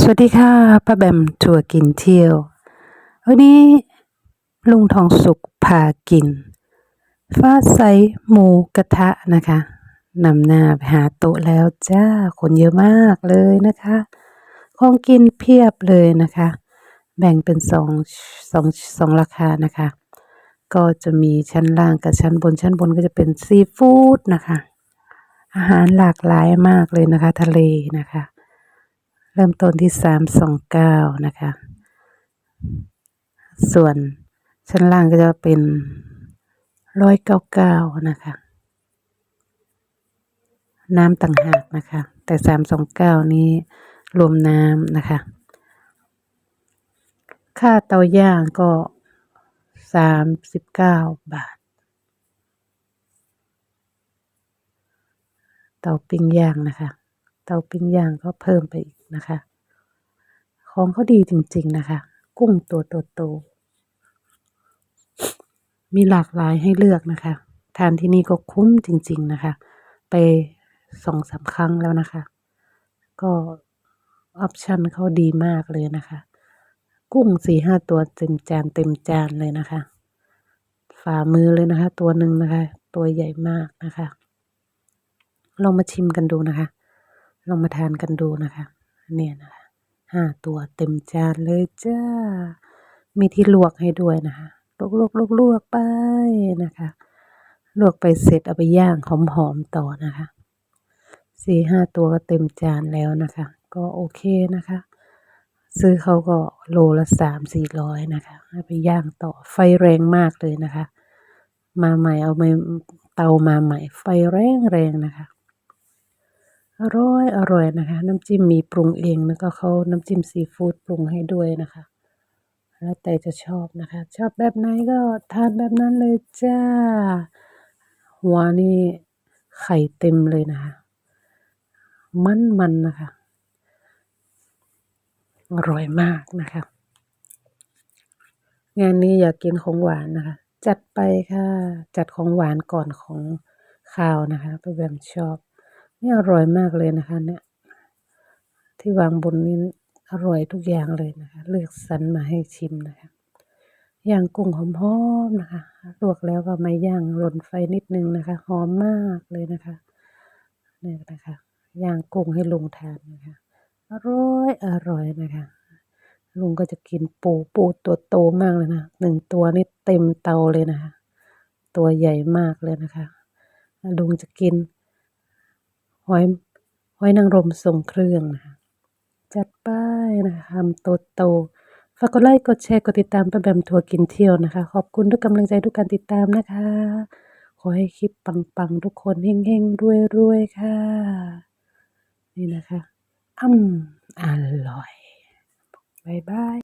สวัสดีค่ะป้าแบมทัวร์กินเที่ยว วันนี้ลุงทองสุขพากิน ฟ้าใสหมูกระทะนะคะนำหน้าไปหาโต๊ะแล้วจ้าคนเยอะมากเลยนะคะของกินเพียบเลยนะคะ แบ่งเป็นสองสองสองราคานะคะ ก็จะมีชั้นล่างกับชั้นบนชั้นบนก็จะเป็นซีฟู้ดนะคะ อาหารหลากหลายมากเลยนะคะ ทะเลนะคะ เริ่มต้นที่สามสองเก้านะคะ ส่วนชั้นล่างก็จะเป็นร้อยเก้าเก้านะคะ น้ำต่างหากนะคะ แต่สามสองเก้านี้รวมน้ำนะคะ ค่าเตาย่างก็สามสิบเก้าบาท เตาปิ้งย่างนะคะ เตาปิ้งย่างก็เพิ่มไปอีกนะคะ ของเขาดีจริง ๆนะคะ กุ้งตัวโตๆมีหลากหลายให้เลือกนะคะ ทานที่นี่ก็คุ้มจริง ๆนะคะ ไปสองสามครั้งแล้วนะคะ ก็ออปชันเขาดีมากเลยนะคะ กุ้งสี่ห้าตัวเต็มจานเต็มจานเลยนะคะ ฝ่ามือเลยนะคะ ตัวหนึ่งนะคะ ตัวใหญ่มากนะคะ ลองมาชิมกันดูนะคะ ลองมาทานกันดูนะคะ เนี่ยนะคะห้าตัวเต็มจานเลยจ้า มีที่ลวกให้ด้วยนะคะลวกลวกลวกลวกไปนะคะ ลวกไปเสร็จเอาไปย่างหอมๆต่อนะคะสี่ห้าตัวก็เต็มจานแล้วนะคะ ก็โอเคนะคะ ซื้อเขาก็โลละสามสี่ร้อยนะคะเอาไปย่างต่อไฟแรงมากเลยนะคะ มาใหม่เอาไปเตามาใหม่ไฟแรงแรงนะคะ อร่อยอร่อยนะคะ น้ำจิ้มมีปรุงเองแล้วก็เขาน้ำจิ้มซีฟู้ดปรุงให้ด้วยนะคะ แล้วแต่จะชอบนะคะ ชอบแบบไหนก็ทานแบบนั้นเลยจ้า หัวนี่ไข่เต็มเลยนะคะ มันมันนะคะ อร่อยมากนะคะ งานนี้อยากกินของหวานนะคะ จัดไปค่ะ จัดของหวานก่อนของข้าวนะคะไปแบบชอบ นี่อร่อยมากเลยนะคะ เนี่ย ที่วางบนนี้อร่อยทุกอย่างเลยนะคะ เลือกสรรมาให้ชิมนะคะย่างกุ้งหอมๆนะคะ ลวกแล้วก็มาย่างรนไฟนิดนึงนะคะ หอมมากเลยนะคะนี่นะคะ ย่างกุ้งให้ลุงทานนะคะ อร่อยอร่อยนะคะ ลุงก็จะกินปูปูตัวโตมากเลยนะหนึ่งตัวนี่เต็มเตาเลยนะคะ ตัวใหญ่มากเลยนะคะ ลุงจะกิน หอยหอยนางรมทรงเครื่องนะคะ จัดไปนะคะทำโตโตฝากกดไลค์กดแชร์กดติดตามป้าแบมทัวร์กินเที่ยวนะคะ ขอบคุณทุกกำลังใจทุกการติดตามนะคะ ขอให้คลิปปังๆ ทุกคนเฮงๆรวยๆ ค่ะ นี่นะคะอืมอร่อยบ๊ายบาย